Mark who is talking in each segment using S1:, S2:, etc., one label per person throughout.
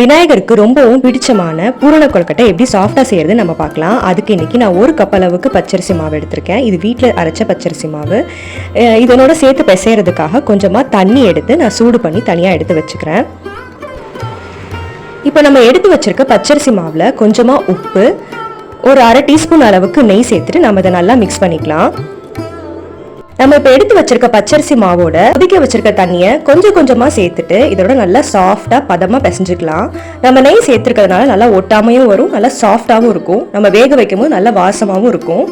S1: விநாயகருக்கு ரொம்பவும் பிடிச்சமான பூரண கொழுக்கட்டை எப்படி சாஃப்டாக செய்யறது நம்ம பார்க்கலாம். அதுக்கு இன்னைக்கு நான் ஒரு கப் அளவுக்கு பச்சரிசி மாவு எடுத்திருக்கேன். இது வீட்டில் அரைச்ச பச்சரிசி மாவு. இதனோட சேர்த்து பிசையறதுக்காக கொஞ்சமாக தண்ணி எடுத்து நான் சூடு பண்ணி தனியாக எடுத்து வச்சுக்கிறேன். இப்போ நம்ம எடுத்து வச்சிருக்க பச்சரிசி மாவில் கொஞ்சமாக உப்பு ஒரு அரை டீஸ்பூன் அளவுக்கு நெய் சேர்த்துட்டு நம்ம இதை நல்லா மிக்ஸ் பண்ணிக்கலாம். நம்ம இப்போ எடுத்து வச்சிருக்க பச்சரிசி மாவோட கொதிக்க வச்சிருக்க தண்ணியை கொஞ்சம் கொஞ்சமா சேர்த்துட்டு இதோட நல்லா சாஃப்டா பதமா பிசைஞ்சுக்கலாம். நம்ம நெய் சேர்த்துருக்கிறதுனால நல்லா ஒட்டாமையும் வரும் நல்லா சாஃப்டாவும் இருக்கும். நம்ம வேக வைக்கும் போது நல்லா வாசமாவும் இருக்கும்.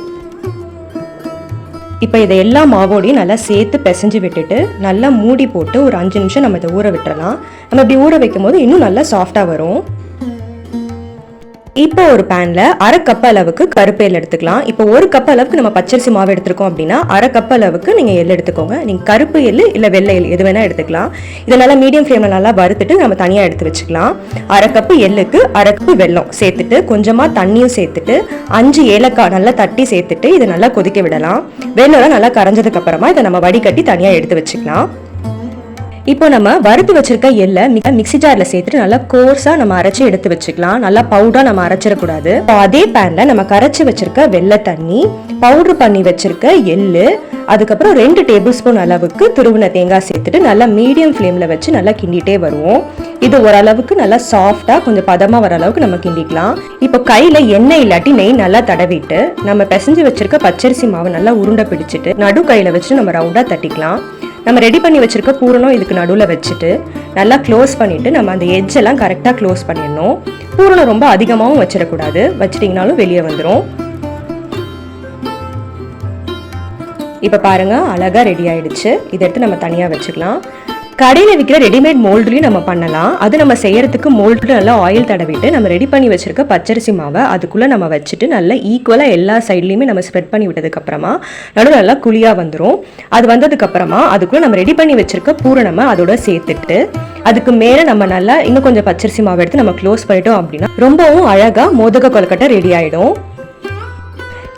S1: இப்போ இதை எல்லா மாவோடையும் நல்லா சேர்த்து பிசைஞ்சு விட்டுட்டு நல்லா மூடி போட்டு ஒரு அஞ்சு நிமிஷம் நம்ம இதை ஊற விட்டுறலாம். நம்ம இப்படி ஊற வைக்கும் போது இன்னும் நல்லா சாஃப்டாக வரும். இப்போ ஒரு பேன்ல அரை கப் அளவுக்கு கருப்பு எடுத்துக்கலாம். இப்போ ஒரு கப் அளவுக்கு நம்ம பச்சரிசி மாவு எடுத்துருக்கோம் அப்படின்னா அரை கப் அளவுக்கு நீங்க எள் எடுத்துக்கோங்க. நீங்க கருப்பு எள் இல்ல வெள்ளை எள் எது வேணா எடுத்துக்கலாம். இதை நல்லா மீடியம் ஃப்ளேம்ல நல்லா வறுத்துட்டு நம்ம தனியா எடுத்து வச்சுக்கலாம். அரை கப்பு எள்ளுக்கு அரை கப்பு வெல்லம் சேர்த்துட்டு கொஞ்சமா தண்ணியும் சேர்த்துட்டு அஞ்சு ஏலக்காய் நல்லா தட்டி சேர்த்துட்டு இதை நல்லா கொதிக்க விடலாம். வெள்ளம் நல்லா கரைஞ்சதுக்கு அப்புறமா இதை நம்ம வடிகட்டி தனியா எடுத்து வச்சுக்கலாம். இப்போ நம்ம வறுத்து வச்சிருக்க எள்ளை மிக மிக்ஸி ஜார்ல சேர்த்துட்டு நல்லா கோர்ஸா நம்ம அரைச்சி எடுத்து வச்சுக்கலாம். நல்லா பவுடரா நம்ம அரைச்சிடக்கூடாது. இப்போ அதே பேன்ல நம்ம கரைச்சி வச்சிருக்க வெள்ளை தண்ணி பவுடர் பண்ணி வச்சிருக்க எள்ளு அதுக்கப்புறம் ரெண்டு டேபிள் ஸ்பூன் அளவுக்கு துருவின தேங்காய் சேர்த்துட்டு நல்லா மீடியம் ஃப்ளேம்ல வச்சு நல்லா கிண்டிட்டே வருவோம். இது ஓரளவுக்கு நல்லா சாஃப்டா கொஞ்சம் பதமா வர அளவுக்கு நம்ம கிண்டிக்கலாம். இப்போ கையில எண்ணெய் இல்லாட்டி நெய் நல்லா தடவிட்டு நம்ம பிசைஞ்சு வச்சிருக்க பச்சரிசி மாவு நல்லா உருண்டை பிடிச்சிட்டு நடு கையில வச்சு நம்ம ரவுண்டா தட்டிக்கலாம். நம்ம ரெடி பண்ணி வச்சுருக்க பூரணம் இதுக்கு நடுவில் வச்சுட்டு நல்லா க்ளோஸ் பண்ணிட்டு நம்ம அந்த எஜ்ஜெல்லாம் கரெக்டாக க்ளோஸ் பண்ணிடணும். பூரணம் ரொம்ப அதிகமாகவும் வச்சிடக்கூடாது. வச்சிட்டிங்கனாலும் வெளியே வந்துடும் இப்போ பாருங்க அழகாக ரெடி ஆயிடுச்சு. இதை எடுத்து நம்ம தனியாக வச்சுக்கலாம். கடையில் விற்கிற ரெடிமேட் மோல்ட்லையும் நம்ம பண்ணலாம். அது நம்ம செய்யறதுக்கு மோல்டு நல்லா ஆயில் தடவிட்டு நம்ம ரெடி பண்ணி வச்சிருக்க பச்சரிசி மாவை அதுக்குள்ளே நம்ம வச்சுட்டு நல்லா ஈக்குவலாக எல்லா சைட்லையுமே நம்ம ஸ்ப்ரெட் பண்ணி விட்டதுக்கப்புறமா நடுவில் நல்லா குழியாக வந்துடும் அது வந்ததுக்கப்புறமா அதுக்குள்ளே நம்ம ரெடி பண்ணி வச்சிருக்க பூரணமாக அதோட சேர்த்துட்டு அதுக்கு மேலே நம்ம நல்லா இன்னும் கொஞ்சம் பச்சரிசி மாவு எடுத்து நம்ம க்ளோஸ் பண்ணிட்டோம் அப்படின்னா ரொம்பவும் அழகாக மோதக கொலக்கட்டை ரெடி ஆகிடும்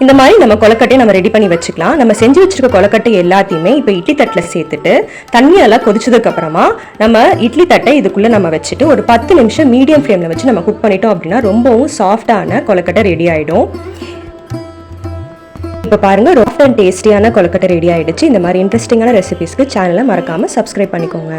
S1: இந்த மாதிரி நம்ம கொலக்கட்டையை நம்ம ரெடி பண்ணி வச்சுக்கலாம். நம்ம செஞ்சு வச்சிருக்க கொலக்கட்டை எல்லாத்தையுமே இப்போ இட்லி தட்டில் சேர்த்துட்டு தண்ணியெல்லாம் கொதிச்சதுக்கப்புறமா நம்ம இட்லி தட்டை இதுக்குள்ளே நம்ம வச்சுட்டு ஒரு பத்து நிமிஷம் மீடியம் ஃப்ளேமில் வச்சு நம்ம குக் பண்ணிட்டோம் அப்படின்னா ரொம்பவும் சாஃப்டான கொலக்கட்டை ரெடி ஆகிடும் இப்போ பாருங்கள் ரொம்ப அண்ட் டேஸ்டியான கொலக்கட்டை ரெடி ஆகிடுச்சு இந்த மாதிரி இன்ட்ரெஸ்டிங்கான ரெசிபிஸ்க்கு சேனலை மறக்காமல் சப்ஸ்கிரைப் பண்ணிக்கோங்க.